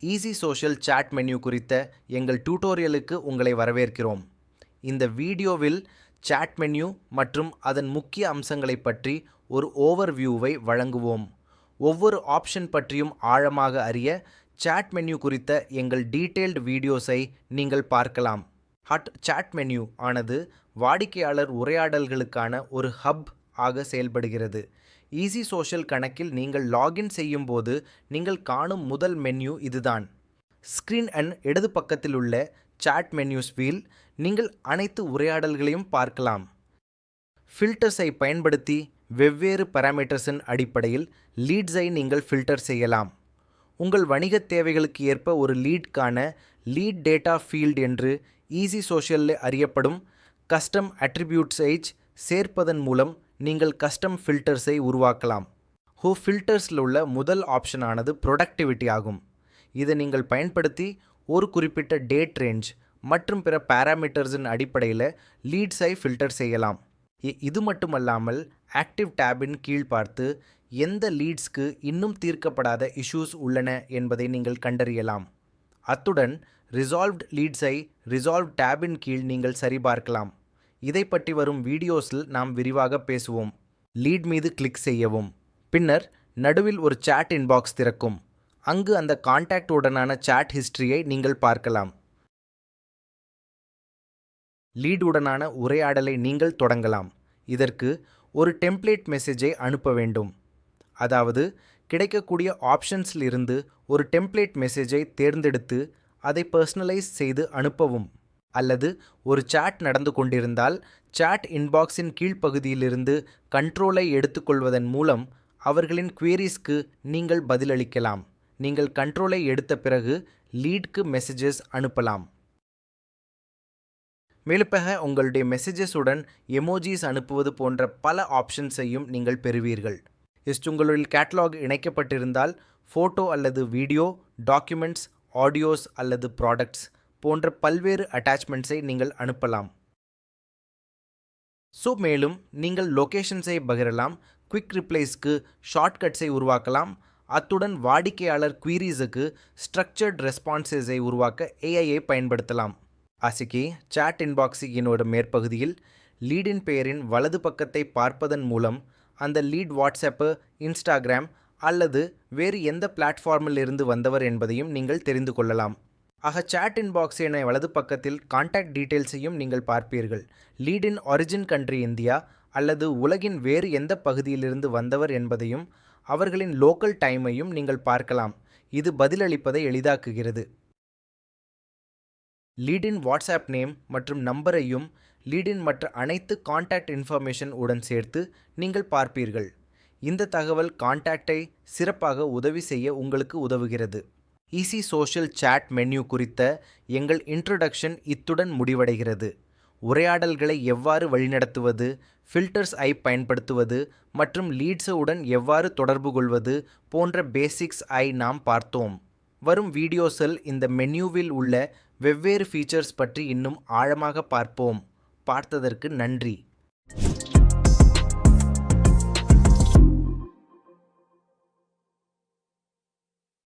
Easy social chat menu குறித்த எங்கள் டியூட்டோரியலுக்கு உங்களை வரவேற்கிறோம். இந்த வீடியோவில் சாட் மெனு மற்றும் அதன் முக்கிய அம்சங்களைப் பற்றி ஒரு ஓவர் வியூவை வழங்குவோம். ஒவ்வொரு ஆப்ஷன் பற்றியும் ஆழமாக அறிய சாட் மெனு குறித்த எங்கள் டீட்டெயில்டு வீடியோஸை நீங்கள் பார்க்கலாம். ஹட் சாட் மெனு ஆனது வாடிக்கையாளர் உரையாடல்களுக்கான ஒரு ஹப் ஆக செயல்படுகிறது. ஈஸி சோஷியல் கணக்கில் நீங்கள் லாகின் செய்யும் போது நீங்கள் காணும் முதல் மென்யூ இதுதான். ஸ்க்ரீன் அண்ட் இடது பக்கத்தில் உள்ள சாட் மென்யூஸ் வீல் நீங்கள் அனைத்து உரையாடல்களையும் பார்க்கலாம். ஃபில்டர்ஸை பயன்படுத்தி வெவ்வேறு பாராமீட்டர்ஸின் அடிப்படையில் லீட்ஸை நீங்கள் ஃபில்டர் செய்யலாம். உங்கள் வணிகத் தேவைகளுக்கு ஏற்ப ஒரு லீட்கான லீட் டேட்டா ஃபீல்ட் என்று ஈஸி சோஷியலில் அறியப்படும் கஸ்டம் அட்ரிபியூட்ஸை சேர்ப்பதன் மூலம் நீங்கள் கஸ்டம் ஃபில்டர்ஸை உருவாக்கலாம். ஹோ ஃபில்டர்ஸில் உள்ள முதல் ஆப்ஷனானது ப்ரொடக்டிவிட்டி ஆகும். இதை நீங்கள் பயன்படுத்தி ஒரு குறிப்பிட்ட டேட் ரேஞ்ச் மற்றும் பிற பாராமீட்டர்ஸின் அடிப்படையில் லீட்ஸை ஃபில்டர் செய்யலாம். இ- இது மட்டுமல்லாமல் ஆக்டிவ் டேபின் கீழ் பார்த்து எந்த லீட்ஸ்க்கு இன்னும் தீர்க்கப்படாத இஷ்யூஸ் உள்ளன என்பதை நீங்கள் கண்டறியலாம். அத்துடன் ரிசால்வ்ட் லீட்ஸை ரிசால்வ் டேபின் கீழ் நீங்கள் சரிபார்க்கலாம். இதை பற்றி வரும் வீடியோஸில் நாம் விரிவாக பேசுவோம். லீட் மீது கிளிக் செய்யவும். பின்னர் நடுவில் ஒரு சாட் இன்பாக்ஸ் திறக்கும். அங்கு அந்த காண்டாக்ட் உடனான சாட் ஹிஸ்டரியை நீங்கள் பார்க்கலாம். லீடுடனான உடனான உரையாடலை நீங்கள் தொடங்கலாம். இதற்கு ஒரு டெம்ப்ளேட் மெசேஜை அனுப்ப வேண்டும். அதாவது கிடைக்கக்கூடிய ஆப்ஷன்ஸில் இருந்து ஒரு டெம்ப்ளேட் மெசேஜை தேர்ந்தெடுத்து அதை பர்சனலைஸ் செய்து அனுப்பவும். அல்லது ஒரு சாட் நடந்து கொண்டிருந்தால் சாட் இன்பாக்ஸின் கீழ்ப்பகுதியிலிருந்து கண்ட்ரோலை எடுத்துக்கொள்வதன் மூலம் அவர்களின் குவேரிஸ்க்கு நீங்கள் பதிலளிக்கலாம். நீங்கள் கண்ட்ரோலை எடுத்த பிறகு லீட்க்கு மெசேஜஸ் அனுப்பலாம். மேலுப்பக உங்களுடைய மெசேஜஸுடன் எமோஜிஸ் அனுப்புவது போன்ற பல ஆப்ஷன்ஸையும் நீங்கள் பெறுவீர்கள். இஸ்ட் உங்களுடைய கேட்லாக் இணைக்கப்பட்டிருந்தால் ஃபோட்டோ அல்லது வீடியோ டாக்குமெண்ட்ஸ் ஆடியோஸ் அல்லது ப்ராடக்ட்ஸ் போன்ற பல்வேறு அட்டாச்மெண்ட்ஸை நீங்கள் அனுப்பலாம். ஸோ மேலும் நீங்கள் லொகேஷன்ஸை பகிரலாம் குவிக் ரிப்ளைஸ்க்கு ஷார்ட்கட்ஸை உருவாக்கலாம் அத்துடன் வாடிக்கையாளர் குவீரீஸுக்கு ஸ்ட்ரக்சர்ட் ரெஸ்பான்சஸை உருவாக்க ஏஐயை பயன்படுத்தலாம். அசிக்கி chat இன்பாக்ஸினோட மேற்பகுதியில் லீடின் பெயரின் வலது பக்கத்தை பார்ப்பதன் மூலம் அந்த லீட் வாட்ஸ்அப்பு இன்ஸ்டாகிராம் அல்லது வேறு எந்த பிளாட்ஃபார்மில் இருந்து வந்தவர் என்பதையும் நீங்கள் தெரிந்து கொள்ளலாம். ஆக சாட் இன்பாக்ஸ் என வலது பக்கத்தில் காண்டாக்ட் டீட்டெயில்ஸையும் நீங்கள் பார்ப்பீர்கள். லீடின் ஒரிஜின் கண்ட்ரி இந்தியா அல்லது உலகின் வேறு எந்த பகுதியிலிருந்து வந்தவர் என்பதையும் அவர்களின் லோக்கல் டைமையும் நீங்கள் பார்க்கலாம். இது பதிலளிப்பதை எளிதாக்குகிறது. லீடின் வாட்ஸ்அப் நேம் மற்றும் நம்பரையும் லீடின் மற்ற அனைத்து காண்டாக்ட் இன்ஃபர்மேஷன் உடன் சேர்த்து நீங்கள் பார்ப்பீர்கள். இந்த தகவல் காண்டாக்டை சிறப்பாக உதவி செய்ய உங்களுக்கு உதவுகிறது. ஈஸி சோஷியல் சாட் மென்யூ குறித்த எங்கள் இன்ட்ரொடக்ஷன் இத்துடன் முடிவடைகிறது. உரையாடல்களை எவ்வாறு வழிநடத்துவது ஃபில்டர்ஸ் ஐ பயன்படுத்துவது மற்றும் லீட்ஸுடன் எவ்வாறு தொடர்பு கொள்வது போன்ற பேசிக்ஸ் ஐ நாம் பார்த்தோம். வரும் வீடியோஸில் இந்த மென்யூவில் உள்ள வெவ்வேறு ஃபீச்சர்ஸ் பற்றி இன்னும் ஆழமாக பார்ப்போம். பார்த்ததற்கு நன்றி.